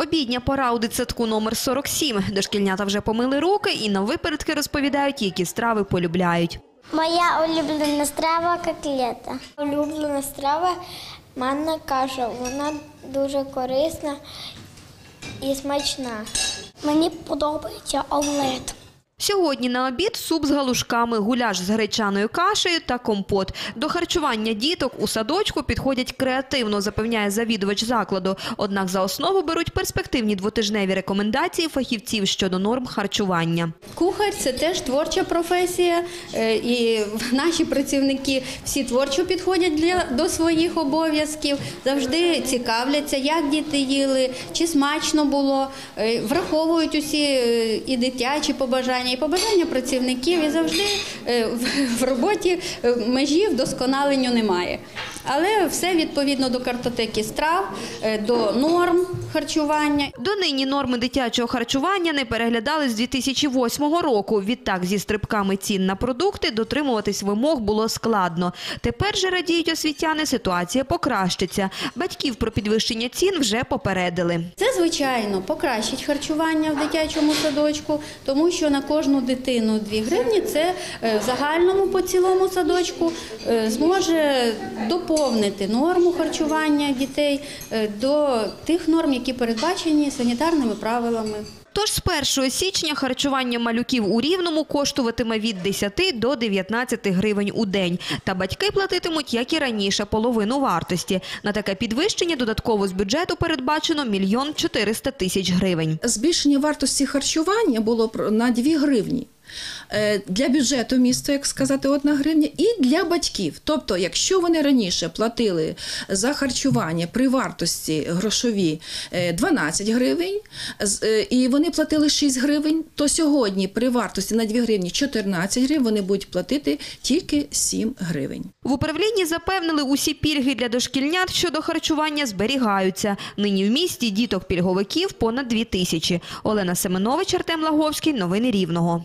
Обідня пора у дитсадку номер 47. Дошкільнята вже помили руки і на випередки розповідають, які страви полюбляють. Моя улюблена страва котлета. Улюблена страва манна каша. Вона дуже корисна і смачна. Мені подобається омлет. Сьогодні на обід суп з галушками, гуляш з гречаною кашею та компот. До харчування діток у садочку підходять креативно, запевняє завідувач закладу. Однак за основу беруть перспективні двотижневі рекомендації фахівців щодо норм харчування. Кухар це теж творча професія, е, і наші працівники всі творчо підходять для, до своїх обов'язків, завжди цікавляться, як діти їли, чи смачно було, е, враховують усі е, і дитячі побажання, і побажання працівників, і завжди е, в- роботі е, межі вдосконаленню немає. Але все відповідно до картотеки страв, е, до норм харчування. Донині норми дитячого харчування не переглядали з 2008 року. Відтак зі стрибками цін на продукти дотримуватись вимог було складно. Тепер же радіють освітяни, ситуація покращиться. Батьків про підвищення цін вже попередили. Це, звичайно, покращить харчування в дитячому садочку, тому що на кожну дитину 2 гривні це е, в загальному по цілому садочку е, зможе доповнити норму харчування дітей е, до тих норм, які передбачені санітарними правилами. Тож з 1 січня харчування малюків у Рівному коштуватиме від 10 до 19 гривень у день. Та батьки платитимуть, як і раніше, половину вартості. На таке підвищення додатково з бюджету передбачено мільйон 400 тисяч гривень. збільшення вартості харчування було на 2 гривні. Е, Для бюджету міста, як сказати, 1 гривня, і для батьків. Тобто, якщо вони раніше платили за харчування при вартості грошові е, 12 гривень, е, і вони платили 6 гривень, то сьогодні при вартості на 2 гривні 14 гривень вони будуть платити тільки 7 гривень. В управлінні запевнили, усі пільги для дошкільнят щодо харчування зберігаються. Нині в місті діток пільговиків понад дві тисячі. Олена Семенович, Артем Лаговський. Новини Рівного.